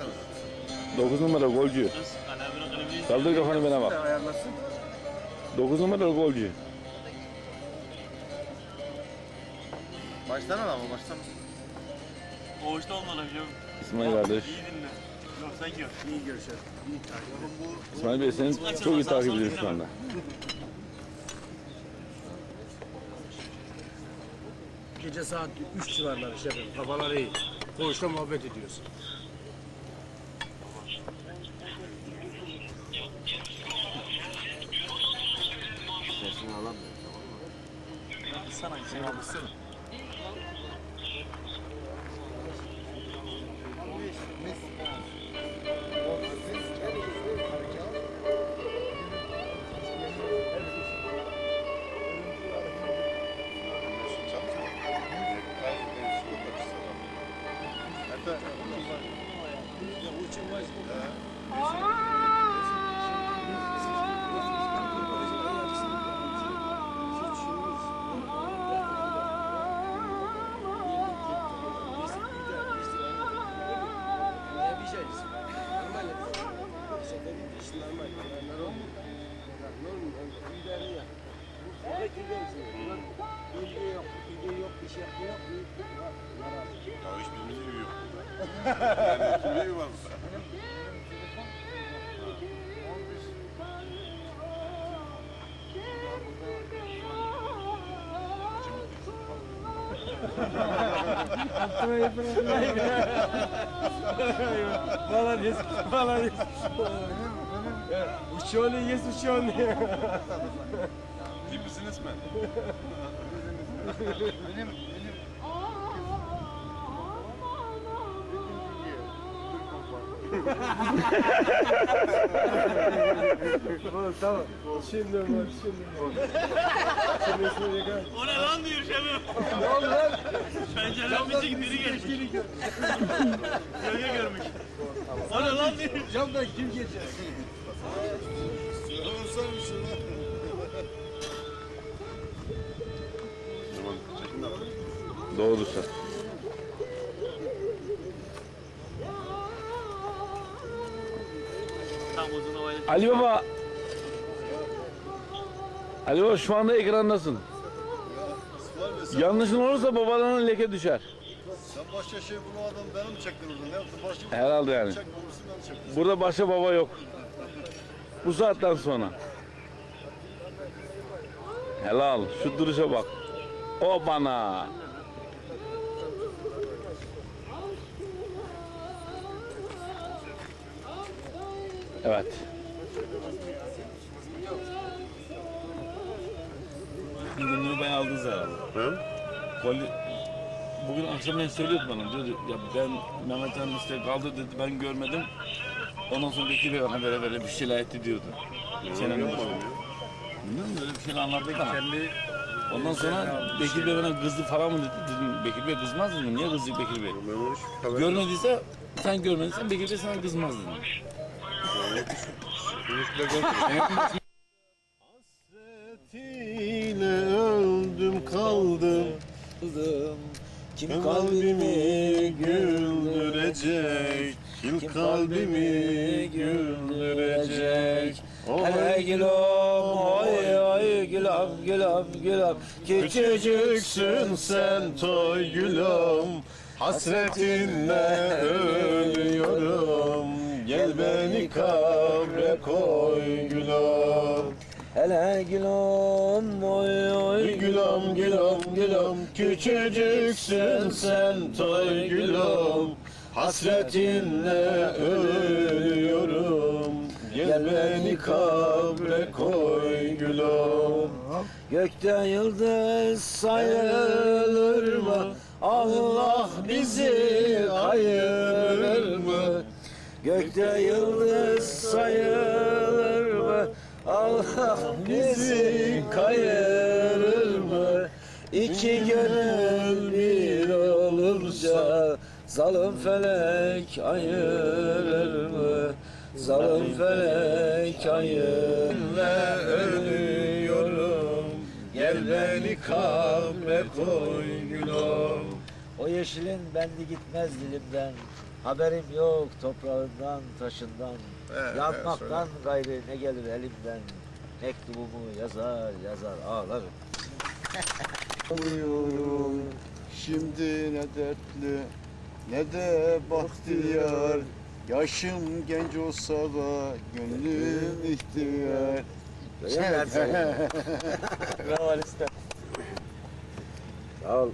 Baksana. 9 numara golcü. Kaldır kafanı bana bak. Ayarlasın. 9 numara golcü. Baştan al ama baştan. Koğuşta olmalı hocam. İsmail kardeş. İyi dinle. Yok sen yok. İyi takip. İsmail Bey seni çok iyi takip ediyoruz şu anda. Gece saat 3 civarları şefim. Kafaları iyi. Koğuşta muhabbet ediyoruz. Sana sen almışsın. Ya hiçbirimiz evi yok. yani А если не Юрку? Молодец, молодец. Ученые есть ученые. Misiniz mi? Tamam. Şimdi var, şimdi var. Şimdi şimdi gel. O ne lan diyor şefim. Ne oldu lan? Pencereden bir çekip biri gelmiş. Gölge görmüş. O ne lan diyor. Camdan kim geçer? Zaman Doğrusu. Ali Baba. Ali Baba şu anda ekrandasın. Yanlışın olursa babalarına leke düşer. Sen başka şey bulamadın beni mi çektin orada? Ne yaptın? Başka Herhalde yani. çek. Burada başka baba yok. Bu saatten sonra. Helal. Şu duruşa bak. O bana. Evet. Günlüğü ben aldınız herhalde. Hı? Koli... Bugün akşamleyin söylüyordu bana. Diyordu ya ben Mehmet Han işte kaldı dedi ben görmedim. Ondan sonra Bekir Bey bana böyle böyle bir şeyler etti diyordu. Senin Yapmadım ya. Bilmiyorum öyle bir şeyler anlattık ama. Ondan sonra Bekir Bey bana kızdı falan mı dedi. Dedim Bekir Bey kızmaz dedim. Niye kızdı Bekir Bey? Görmediyse sen görmediysen Bekir Bey sana kızmaz dedim. Hasretiyle öldüm kaldım. Kim Kalbimi güldürecek. Kim kalbimi güldürecek. Hele gülüm, oy oy gülüm, gülüm, gülüm. Küçücüksün sen toy gülüm. Hasretinle ölüyorum. Kabre koy gülüm. Hele gülüm, oy oy Gülüm gülüm gülüm küçücüksün sen toy gülüm Hasretinle ölüyorum Gel beni kabre koy gülüm Gökte yıldız sayılır mı? Allah bizi ayırır mı? Gökte yıldız sayılır mı? Allah bizi kayırır mı? İki gönül bir olunca Zalim felek ayırır mı? Zalim felek ayırır Ve ölüyorum Gel beni kabre koy gülüm O yeşilin bendi gitmez dilimden. Haberim yok toprağından, taşından. He, he, Yanmaktan gayrı ne gelir elimden. Mektubumu yazar yazar ağlarım. Uyuyorum şimdi ne dertli ne de bahtiyar Yaşım genç olsa da gönlüm ihtiyar. Bravo Alister. Sağ ol.